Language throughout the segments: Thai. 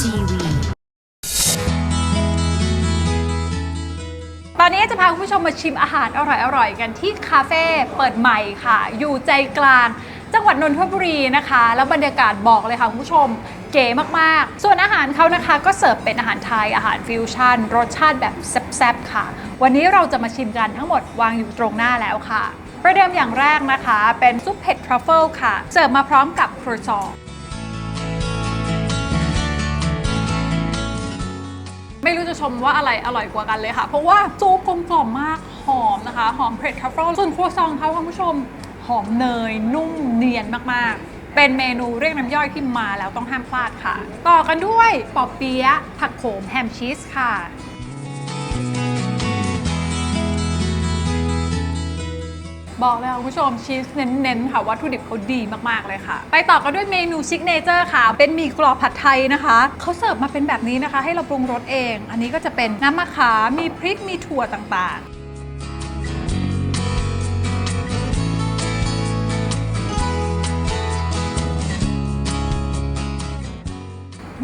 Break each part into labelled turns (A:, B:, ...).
A: TV
B: ตอนนี้จะพาคุณผู้ชมมาชิมอาหารอร่อยๆ กันที่คาเฟ่เปิดใหม่ค่ะ อยู่ใจกลาง จังหวัดนนทบุรีนะคะ แล้วบรรยากาศบอกเลยค่ะคุณผู้ชมเก๋มากๆ ส่วนอาหารเขานะคะก็เสิร์ฟเป็นอาหารไทยอาหารฟิวชั่น รสชาติแบบแซ่บๆค่ะ วันนี้เราจะมาชิมกันทั้งหมดวางอยู่ตรงหน้าแล้วค่ะ ประเดิมอย่างแรกนะคะ เป็นซุปเผ็ดทรัฟเฟิลค่ะ เสิร์ฟมาพร้อมกับครัวซอง ชมว่าอะไรอร่อยกว่ากันเลยค่ะ เพราะว่าซุปกลมกล่อมมากหอมนะคะ หอมเผ็ดทรัฟเฟิลส่วนครัวซองเขาคุณผู้ชมหอมเนยนุ่มเนียนมากๆ เป็นเมนูเรียกน้ำย่อยที่มาแล้วต้องห้ามพลาดค่ะ ต่อกันด้วยปอเปี๊ยะผักโขมแฮมชีสค่ะ บอกเลยค่ะคุณผู้ชมชีสเน้นๆค่ะวัตถุดิบเขาดีมากๆเลยค่ะ ไปต่อกันด้วยเมนูซิกเนเจอร์ค่ะ เป็นหมี่กรอบผัดไทยนะคะเขาเสิร์ฟมาเป็นแบบนี้นะคะ ให้เราปรุงรสเอง อันนี้ก็จะเป็นน้ำมะขามมีพริกมีถั่วต่างๆ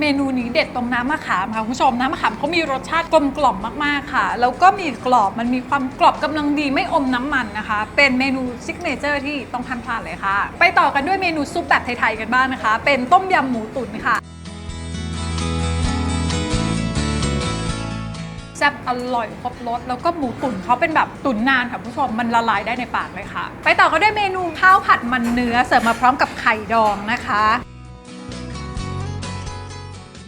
B: เมนูนี้เด็ดตรงน้ำมะขามค่ะคุณผู้ชมน้ำมะขามเขามีรสชาติกลมกล่อมมากๆค่ะ แล้วก็มีกรอบมันมีความกรอบกำลังดีไม่อมน้ำมันนะคะ เป็นเมนูซิกเนเจอร์ที่ต้องห้ามพลาดเลยค่ะ ไปต่อกันด้วยเมนูซุปแบบไทยๆกันบ้างนะคะ เป็นต้มยำหมูตุ๋นค่ะ แซ่บอร่อยครบรสแล้วก็หมูตุ๋นเขาเป็นแบบตุ๋นนานค่ะคุณผู้ชมมันละลายได้ในปากเลยค่ะ ไปต่อก็ด้วยเมนูข้าวผัดมันเนื้อเสิร์ฟมาพร้อมกับไข่ดองนะคะ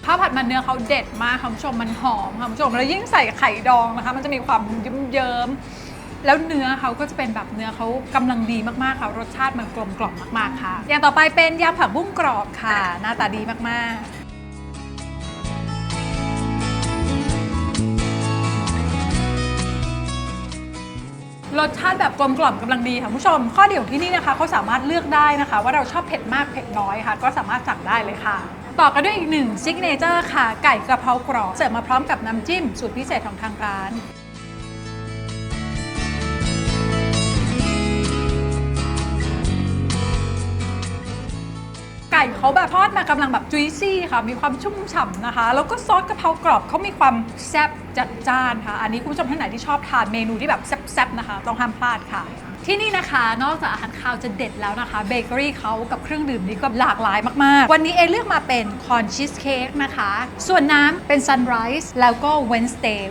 B: ข้าวผัดมันเนื้อเขาเด็ดมากค่ะคุณผู้ชมมันหอมค่ะคุณผู้ชมแล้วยิ่งใส่ไข่ดองนะคะ มันจะมีความเยิ้มๆแล้วเนื้อเขาก็จะเป็นแบบเนื้อเขากำลังดีมากๆค่ะรสชาติมันกลมกล่อมมากๆค่ะ อย่างต่อไปเป็นยำผักบุ้งกรอบค่ะ หน้าตาดีมากๆ รสชาติแบบกลมกล่อมกำลังดีค่ะคุณผู้ชม ข้อเดียวที่นี่นะคะเขาสามารถเลือกได้นะคะ ว่าเราชอบเผ็ดมากเผ็ดน้อยค่ะ ก็สามารถสั่งได้เลยค่ะ ต่อกันด้วยอีกหนึ่งซิกเนเจอร์ค่ะ ไก่กระเพรากรอบเสิร์ฟมาพร้อมกับน้ำจิ้มสูตรพิเศษของทางร้านไก่เขาแบบทอดมากำลังแบบจุยซี่ค่ะ มีความชุ่มฉ่ำนะคะ แล้วก็ซอสกะเพรากรอบเขามีความแซ่บจัดจ้านค่ะ อันนี้คุณผู้ชมท่านไหนที่ชอบทานเมนูที่แบบแซ่บๆนะคะ ต้องห้ามพลาดค่ะ ที่นี่นะคะ นอกจากอาหารคาวจะเด็ดแล้วนะคะเบเกอรี่เขากับเครื่องดื่มนี่ก็หลากหลายมาก ๆ วันนี้เอเลือกมาเป็นคอนชีสเค้กนะคะ ส่วนน้ำเป็นซันไรส์แล้วก็เวนสเ a y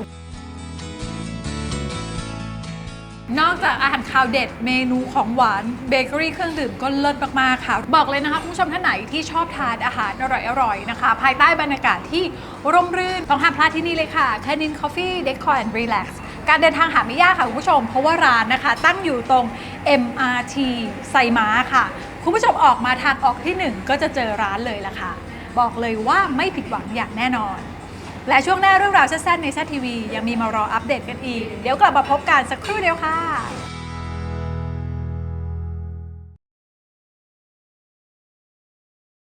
B: นอกจากอาหารคาวเด็ดเมนูของหวานเบเกอรี่เครื่องดื่มก็เลิศมากๆค่ะ บอกเลยนะคะคุณผู้ชมท่านไหนที่ชอบทานอาหารอร่อยๆนะคะ ภายใต้บรรยากาศที่ร่มรื่น ต้องห้ามพลาดที่นี่เลยค่ะ c a n i n Coffee Decor and Relax การเดินทางหาไม่ยากค่ะคุณผู้ชม เพราะว่าร้านนะคะ ตั้งอยู่ตรง MRT ไซม้าค่ะ คุณผู้ชมออกมาทางออกที่ 1 ก็จะเจอร้านเลยล่ะค่ะ บอกเลยว่าไม่ผิดหวังอย่างแน่นอน และช่วงหน้าเรื่องราวแซ่บๆในแซ่ทีวียังมีมารออัปเดตกันอีก เดี๋ยวกลับมาพบกันสักครู่เดียวค่ะ